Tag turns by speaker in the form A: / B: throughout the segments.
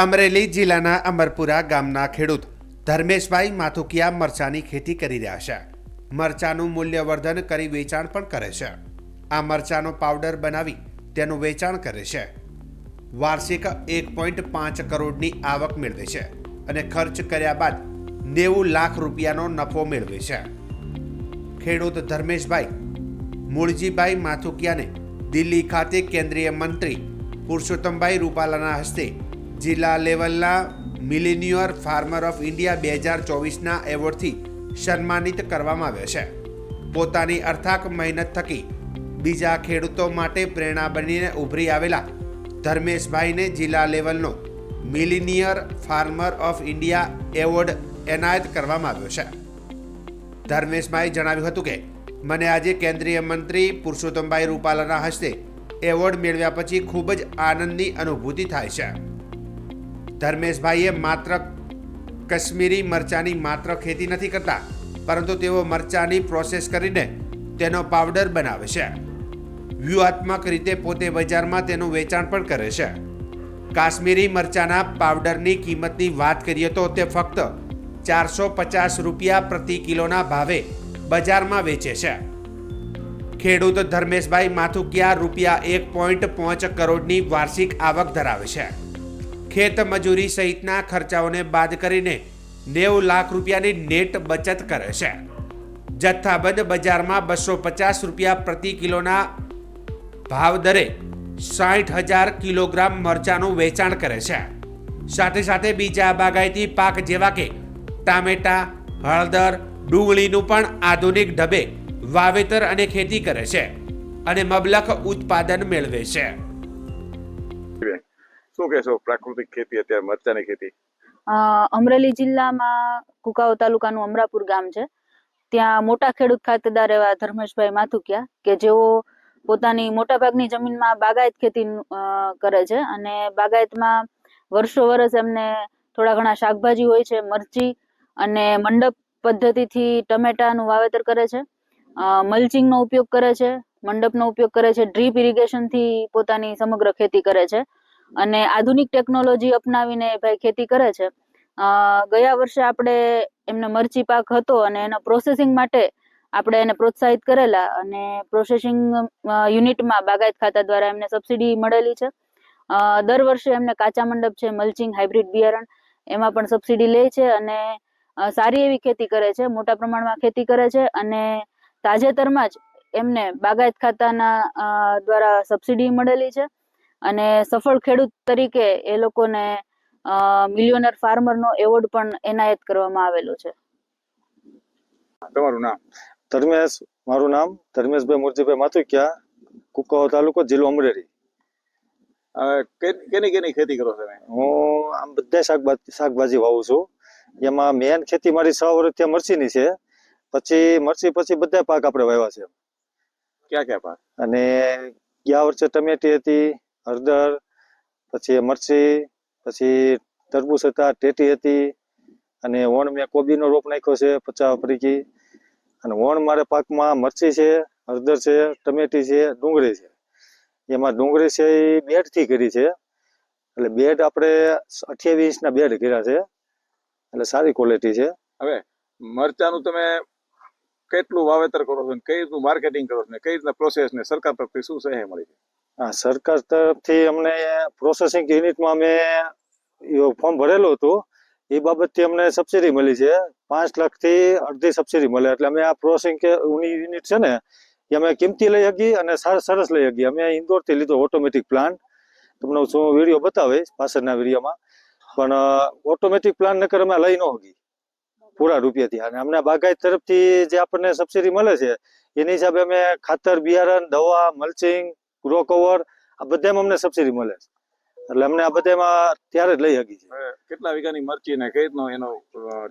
A: અમરેલી જિલ્લાના અમરપુરા ગામના ખેડૂત ધર્મેશભાઈ માથુકિયા મરચાની ખેતી કરી રહ્યા છે. મરચાનું મૂલ્યવર્ધન કરી વેચાણ પણ કરે છે. આ મરચાનો પાવડર બનાવી તેનું વેચાણ કરે છે. વાર્ષિક એક પોઈન્ટ પાંચ કરોડની આવક મેળવે છે અને ખર્ચ કર્યા બાદ નેવું લાખ રૂપિયાનો નફો મેળવે છે. ખેડૂત ધર્મેશભાઈ મૂળજીભાઈ માથુકિયાને દિલ્હી ખાતે કેન્દ્રીય મંત્રી પુરુષોત્તમભાઈ રૂપાલાના હસ્તે જિલ્લા લેવલના મિલિનિયર ફાર્મર ઓફ ઇન્ડિયા બે હજાર ચોવીસના એવોર્ડથી સન્માનિત કરવામાં આવ્યો છે. પોતાની અર્થાક મહેનત થકી બીજા ખેડૂતો માટે પ્રેરણા બનીને ઉભરી આવેલા ધર્મેશભાઈને જિલ્લા લેવલનો millionaire farmer of India award એનાયત કરવામાં આવ્યો છે. ધર્મેશભાઈ જણાવ્યું હતું કે, મને આજે કેન્દ્રીય મંત્રી પુરુષોત્તમભાઈ રૂપાલાના હસ્તે એવોર્ડ મેળવ્યા પછી ખૂબ જ આનંદની અનુભૂતિ થાય છે. ધર્મેશભાઈએ માત્ર કશ્મીરી મરચાની માત્ર ખેતી નથી કરતા, પરંતુ તેઓ મરચાની પ્રોસેસ કરીને તેનો પાવડર બનાવે છે. વ્યૂહાત્મક રીતે પોતે બજારમાં તેનું વેચાણ પણ કરે છે. કાશ્મીરી મરચાના પાવડરની કિંમતની વાત કરીએ તો તે ફક્ત ચારસો પચાસ રૂપિયા પ્રતિ કિલોના ભાવે બજારમાં વેચે છે. ખેડૂત ધર્મેશભાઈ માથુકિયા રૂપિયા એક પોઈન્ટ પાંચ કરોડની વાર્ષિક આવક ધરાવે છે. ખેત મજૂરી સહિતના ખર્ચાઓને બાદ કરીને નેવું લાખ રૂપિયાની નેટ બચત કરે છે. જથ્થાબંધ બજારમાં બસો પચાસ રૂપિયા પ્રતિ કિલોના ભાવ દરે સાઠ હજાર કિલોગ્રામ મરચાનું વેચાણ કરે છે. સાથે સાથે બીજા બાગાયતી પાક જેવા કે ટામેટા, હળદર, ડુંગળીનું પણ આધુનિક ઢબે વાવેતર અને ખેતી કરે છે અને મબલખ ઉત્પાદન મેળવે છે.
B: શું કહેશો? પ્રાકૃતિક ખેતી અત્યારે મરચાની ખેતી.
C: અમરેલી જિલ્લામાં કુકાઓ તાલુકાનું અમરાપુર ગામ છે. ત્યાં મોટા ખેડૂત ખાતેદાર એવા ધર્મેશભાઈ માથુકિયા કે જેઓ પોતાની મોટાભાગની જમીનમાં બાગાયત ખેતી કરે છે અને બાગાયતમાં વર્ષો વર્ષ એમને થોડા ઘણા શાકભાજી હોય છે, મરચી અને મંડપ પદ્ધતિથી ટમેટાનું વાવેતર કરે છે. મલ્ચિંગનો ઉપયોગ કરે છે, મંડપનો ઉપયોગ કરે છે, ડ્રીપ ઇરિગેશનથી પોતાની સમગ્ર ખેતી કરે છે. અને આધુનિક ટેકનોલોજી અપનાવીને ભાઈ ખેતી કરે છે. ગયા વર્ષે આપણે એમને મરચી પાક હતો અને એના પ્રોસેસિંગ માટે આપણે એને પ્રોત્સાહિત કરેલા અને પ્રોસેસિંગ યુનિટમાં બાગાયત ખાતા દ્વારા એમને સબસિડી મળેલી છે. દર વર્ષે એમને કાચા મંડપ છે મલ્ચિંગ હાઇબ્રિડ બિયારણ એમાં પણ સબસિડી લે છે અને સારી એવી ખેતી કરે છે, મોટા પ્રમાણમાં ખેતી કરે છે અને તાજેતરમાં જ એમને બાગાયત ખાતાના દ્વારા સબસિડી મળેલી છે. અને સફળ ખેડૂત તરીકે એ લોકોને મિલિયોનર ફાર્મરનો એવોર્ડ પણ એનાયત કરવામાં આવેલો છે.
B: તમારું નામ?
D: ધર્મેશ મારું નામ ધર્મેશભાઈ મુરજીભાઈ માથુકિયા કુકાઓ તાલુકો જિલ્લો અમરેલી.
B: કેની કેની ખેતી કરો તમે?
D: હું આમ બધા શાકભાજી શાકભાજી વાવું છું. એમાં મેન ખેતી મારી છ વર્ષ ત્યાં મરચીની છે. પછી મરચી પછી બધા પાક આપણે વાવ્યા છે.
B: ક્યાં ક્યાં પાક?
D: અને ગયા વર્ષે ટમેટી હતી હળદર, પછી મરચી, પછી તરબૂચ હતા, ટેટી હતી, અને વણ મેં કોબીનો રોપ નાખ્યો છે પચાસ પરીકી અને વણ મારે પાકમાં મરચી છે, હળદર છે, ટમેટી છે, ડુંગળી છે. એમાં ડુંગળી છે એ બેડથી કરી છે. એટલે બેડ આપણે અઠ્યાવીસ ઇંચના બેડ કર્યા છે. એટલે સારી ક્વોલિટી છે.
B: હવે મરચાનું તમે કેટલું વાવેતર કરો છો કઈ રીતનું માર્કેટિંગ કરો છો કઈ રીતના પ્રોસેસ ને સરકાર તરફથી શું સહાય મળી છે?
D: સરકાર તરફથી અમને પ્રોસેસિંગ યુનિટમાં અમે ફોર્મ ભરેલું હતું. એ બાબતથી અમને સબસિડી મળી છે. પાંચ લાખથી અડધી સબસિડી મળે. એટલે અમે આ પ્રોસેસિંગ યુનિટ છે ને, એ અમે કિંમતી લઈ શકીએ અને સાર- સરસ લઈ શકીએ અમે ઇન્દોરથી લીધો ઓટોમેટિક પ્લાન્ટ તમને શું વીડિયો બતાવીશ પાછળના વિડીયોમાં. પણ ઓટોમેટિક પ્લાન નકર અમે લઈ ન શકીએ પૂરા રૂપિયાથી. અને અમને બાગાયત તરફથી જે આપણને સબસિડી મળે છે, એની હિસાબે અમે ખાતર, બિયારણ, દવા મલ્ચિંગ ગ્રો કવર આ બધામાં અમને સબસિડી મળે છે. એટલે અમને આ બધામાં ત્યારે જ લઈ શકી
B: છે કેટલા વીઘાની મરચી ને કઈ રીતનું એનો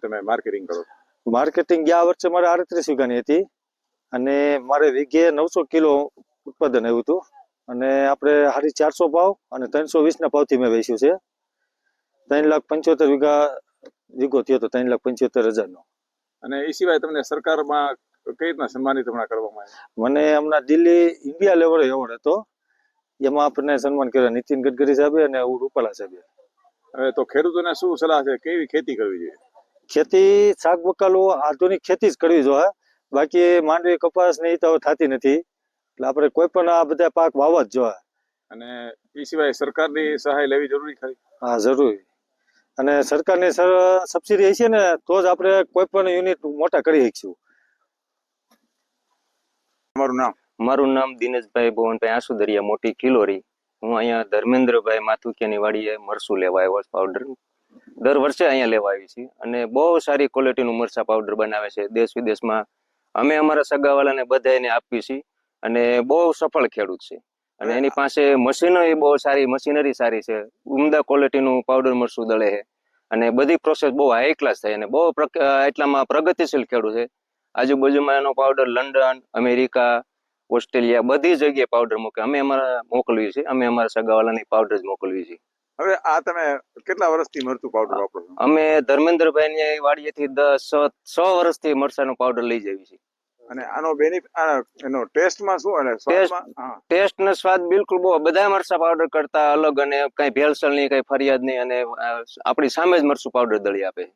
B: તમે માર્કેટિંગ કરો?
D: માર્કેટિંગ ગયા વર્ષે મારે આડત્રીસ વીઘાની હતી અને મારે વીઘે નવસો કિલો ઉત્પાદન આવ્યું હતું. અને આપણે સાડી ચારસો ભાવ અને ત્રણસો વીસના ભાવથી મેં વેચ્યું છે. ત્રણ લાખ પંચોતેર વીઘા વીઘો થયો હતો ત્રણ લાખ પંચોતેર હજારનો.
B: અને એ સિવાય તમને સરકારમાં કઈ રીતના સન્માનિત હમણાં કરવામાં આવ્યા?
D: મને હમણાં દિલ્હી ઇન્ડિયા લેવલ એવોર્ડ હતો. એમાં આપણને સન્માન કર્યો નીતિન ગડકરી સાહેબે અને રૂપાલા સાહેબે.
B: હવે તો ખેડૂતોને શું સલાહ છે? કેવી ખેતી કરવી જોઈએ?
D: ખેતી શાક બકાલો આધુનિક ખેતી જ કરવી જોઈએ. બાકી માંડવી કપાસ ને એ તો થતી નથી. એટલે આપણે કોઈ પણ આ બધા પાક વાવવા જ જોઈએ.
B: અને એ સિવાય સરકારની સહાય લેવી જરૂરી ખરી?
D: હા જરૂરી. અને સરકારની સર- સબસિડી હશે ને તો જ આપણે કોઈ પણ યુનિટ મોટા કરી શકીશું.
B: તમારું નામ?
E: મારું નામ દિનેશભાઈ ભુવનભાઈ આસુદરિયા, મોટી કિલોરી હું અહીંયા ધર્મેન્દ્રભાઈ માથુકિયાની વાડીએ મરસું લેવા આવ્યો પાવડર દર વર્ષે અહીંયા લેવા આવી છીએ અને બહુ સારી ક્વોલિટીનું મરચા પાવડર બનાવે છે દેશ વિદેશમાં. અમે અમારા સગાવાલાને બધાને આપીએ છીએ અને બહુ સફળ ખેડૂત છે. અને એની પાસે મશીનો બહુ સારી, મશીનરી સારી છે. ઉમદા ક્વોલિટીનું પાવડર મરસું દળે છે. અને બધી પ્રોસેસ બહુ હાઈ ક્લાસ થાય અને બહુ એટલામાં પ્રગતિશીલ ખેડૂત છે. આજુબાજુમાં એનો પાવડર લંડન અમેરિકા ઓસ્ટ્રેલિયા બધી જગ્યાએ પાવડર મોકલે અમે અમારા મોકલવી છે. અમે અમારા સગાવાલાની પાવડર જ મોકલવી છે.
B: હવે આ તમે કેટલા વર્ષથી મરચું પાવડર વાપરો છો?
E: અમે ધર્મેન્દ્રભાઈની વાડીએથી દસ છ છ વર્ષથી મરચાનો પાવડર લઈ જઈએ છીએ
B: અને આનો બેનિફિટ એનો ટેસ્ટમાં શું અને સ્વાદમાં?
E: ટેસ્ટ ને સ્વાદ બિલકુલ બહુ બધા મરચા પાવડર કરતા અલગ અને કઈ ભેળસેળ નહીં કઈ ફરિયાદ નહીં અને આપણી સામે જ મરચું પાવડર દળી આપે છે.